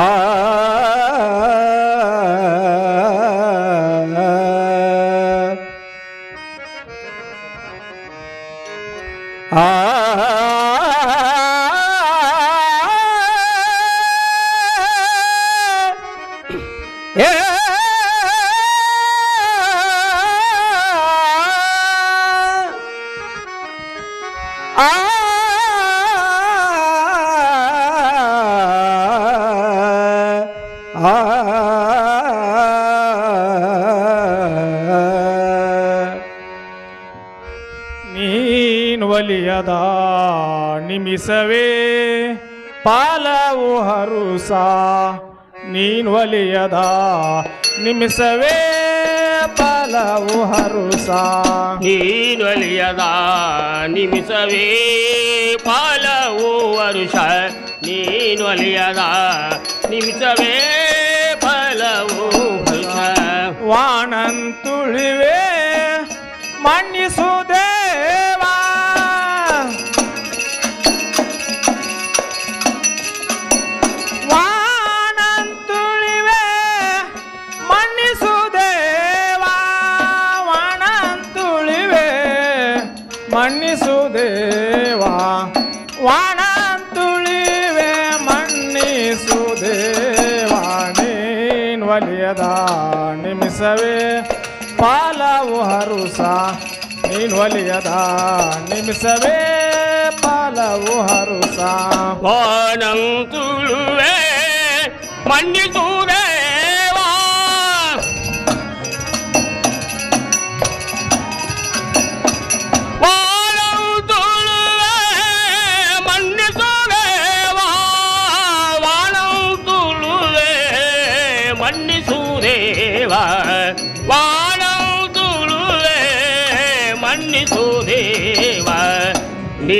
Ah. Ah. Yeah! ನೀನು ಒಲಿಯದ ನಿಮಿಸವೇ. ಪಾಲವು ಹರುಸ ನೀನು ಒಲಿಯದ ನಿಮಿಸವೇ. ಪಾಲವು ಹರುಸ ನೀನೊಲಿಯದ ನಿಮಿಷವೇ ಫಲವು ನೀನ್ ಒಲಿಯದ ನಿಮಿಸವೇ. ಪಾಲವು ಹರುಷ ವಾಣಂತುಳಿವೆ ಮನ್ನಿಸುದೇವಾ ಮನ್ನಿಸುದೇವಾ ವಾಣಂತುಳಿವೆ ಮನ್ನಿಸುದೇವಾ ನೀನ್ ಒಲಿಯದ ನಿಮಿಸವೇ ಪಾಲವು ಹರುಸ, ನೀನ್ ಒಲಿಯದ ನಿಮಿಸವೇ ಪಾಲವು ಹರುಸ. ವಾಣ ತುಳುವೆ ಮನ್ನಿಸುದೇವಾ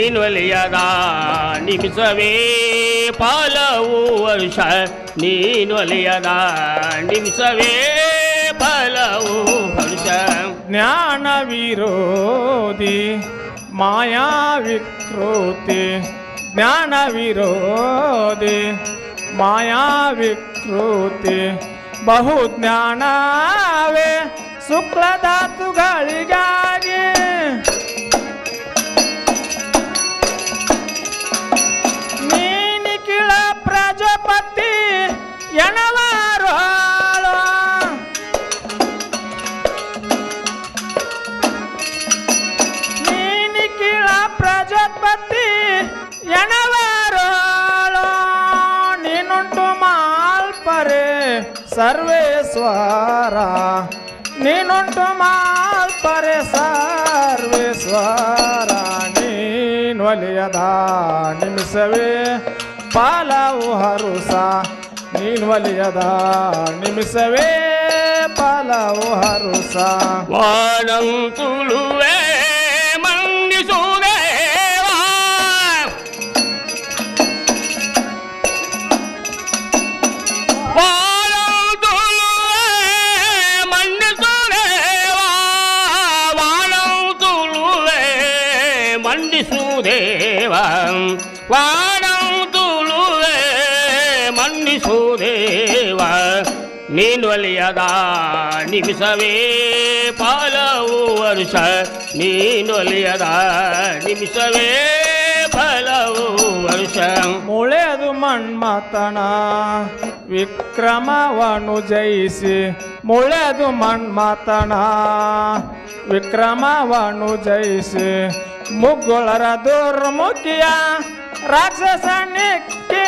ನೀನೊಲಿಯದ ನಿಮಿಷವೇ ಫಲವು ವರ್ಷ ನೀನೊಲಿಯದ ನಿಮಿಷವೇ ಫಲವು ವರ್ಷ ಜ್ಞಾನ ವಿರೋಧಿ, ಮಾಯಾ ವಿಕೃತಿ. ಜ್ಞಾನ ವಿರೋಧಿ, ಮಾಯಾ ವಿಕೃತಿ. ಬಹು ಜ್ಞಾನವೇ, ಶುಕ್ಲಧಾತುಗಳಿಗಾಗಿ. ಮಾಲ್ಪರೆ ಸರ್ವೇಶ್ವರ ನೀನುಂಟು ಮಾಲ್ಪರೆ ಸರ್ವೇಶ್ವರ ನೀನು ಒಲಿಯದ ನಿಮಿಷವೇ ಪಾಲವು ಹರುಸ. ನೀನು ಒಲಿಯದ ನಿಮಿಷವೇ ಪಾಲವು ಹರುಸ. ವಾನಂ ಮನ್ನಿಸುದೇವಾ ವಾನಂ ಮನ್ನಿಸು ದೇವ. ನೀನೊಲಿಯದ ನಿಮಿಷವೇ ವರ್ಷ ವರುಷ. ನೀನೊಲಿಯದ ನಿಮಿಷವೇ ಫಲವು ವರ್ಷ. ಮುಳೆದು ಮಣ್ಮತನ ವಿಕ್ರಮವನು ಜಯಿಸಿ. ಮುಳೆದು ಮಣ್ಮತನ ವಿಕ್ರಮವನು ಜಯಿಸಿ. ಮುಗ್ಗುಳರ ದುರ್ಮುಖಿಯ ರಾಕ್ಷಸನಿಕ್ಕೆ.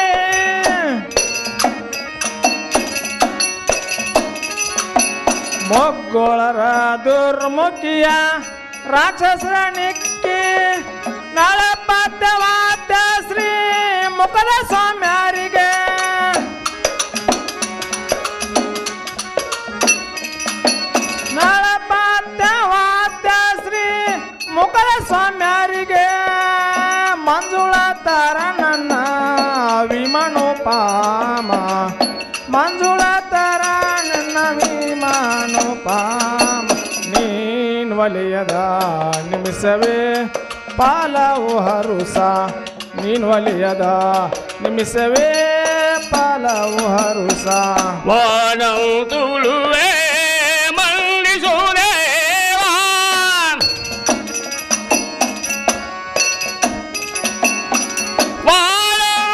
ಮೊಗ್ಗುಳರ ದುರ್ಮುಖಿಯ ರಾಕ್ಷಸರ ನಿಕ್ಕಿ ಶ್ರೀ ಮುಖದ ಸ್ವಾಮ್ಯಾರಿಗೆ. ನಳಪದ್ಯವಾದ ಶ್ರೀ ಮುಖದ ಸ್ವಾಮ್ಯಾರಿಗೆ. ಮಂಜುಳ ತರ ನನ್ನ ವಿಮನು ಮಂಜುಳ ತರ ನನ್ನ ವಿಮಾನು ಪಾಮ ನೀನ್ ವಲಯದ ನಿಮಿಷವೇ ಹರುಸ. ನೀನ್ ವಲಯದ ನಿಮಿಷವೇ ಫಲವು ಹರುಸ. ವಾನಂ ತುಳುವೆ ಮಂಡಿಸುದೇವಾ ವಾನಂ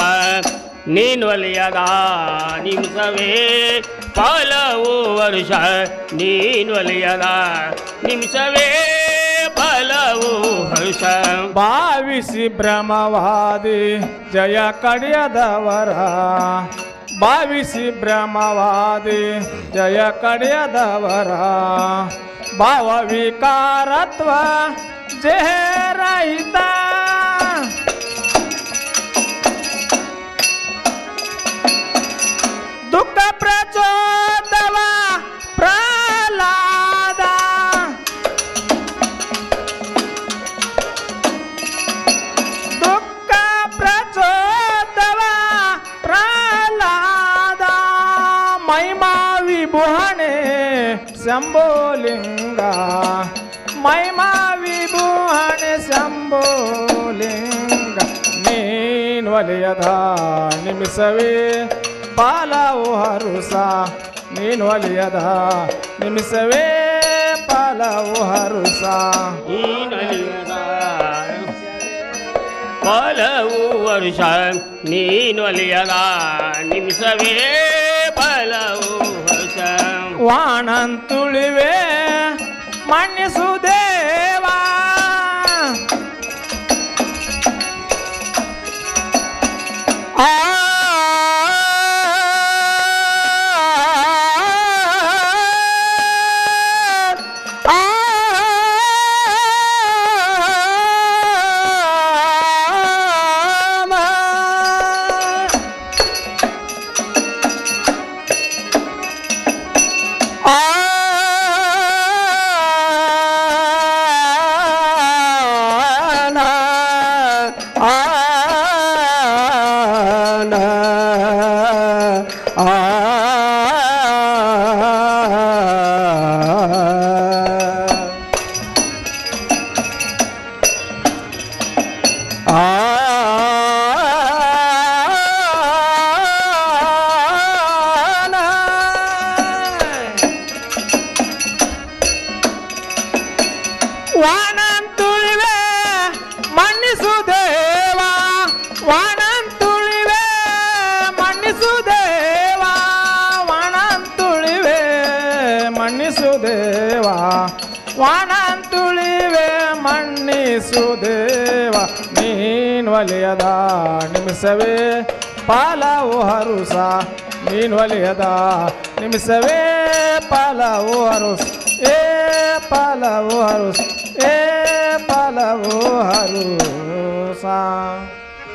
ಮನ್ನಿಸುದೇವಾ ನೀನು ಒಲಿಯದ ನಿಮಿಷವೇ ಫಲವು ವರುಷ, ನೀನು ಒಲಿಯದ ನಿಮಿಷವೇ ಫಲವು ಹರುಷ ಭಾವಿಸಿ ಭ್ರಮವಾದಿ, ಜಯ ಕಡಿಯದವರ. ಭಾವಿಸಿ ಭ್ರಮವಾದಿ, ಜಯ ಕಡಿಯದವರ. ಭಾವ ವಿಕಾರತ್ವ ಜಯರಹಿತ ದುಃಖ ಮೈಮಾ ವಿಭುಹಣೆ ಶಂಭೋಲಿಂಗ. ಮೈಮಾ ವಿಭುಹಣೆ ಶಂಭೋಲಿಂಗ. ನೀನು ಒಲಿಯದ ನಿಮಿಷವೇ ಪಾಲವು ಹರುಸ ನೀನು ಒಲಿಯದ ನಿಮಿಷವೇ ಪಾಲವು ಹರುಸ ನೀನೊಲಿಯದ ವರುಷ ವರುಷ ನೀನೊಲಿಯದ ನಿಮಿಷವೇ ವಾಣಂತುಳಿವೆ ಮನ್ನಿಸುದೇವಾ ಮನ್ನಿಸು ವಾಣಂತುಳಿವೆ ಮನ್ನಿಸುದೇವಾ ಮನ್ನಿಸುದೇವಾ ವಾನಂತುಳಿವೆ ಮನ್ನಿಸು ದೇವ ವಾನಂತುಳಿವೆ ಮನ್ನಿಸು ದೇವ ನೀನು ಒಲಿಯದ ನಿಮಿಷವೇ ಪಾಲವು ಹರುಸ, ನೀನು ಒಲಿಯದ ನಿಮಿಷವೇ ಪಾಲವು ಹರುಸ, ಏ ಪಾಲವು ಹರುಸ, ಏ ಪಾಲವು ಹರುಸ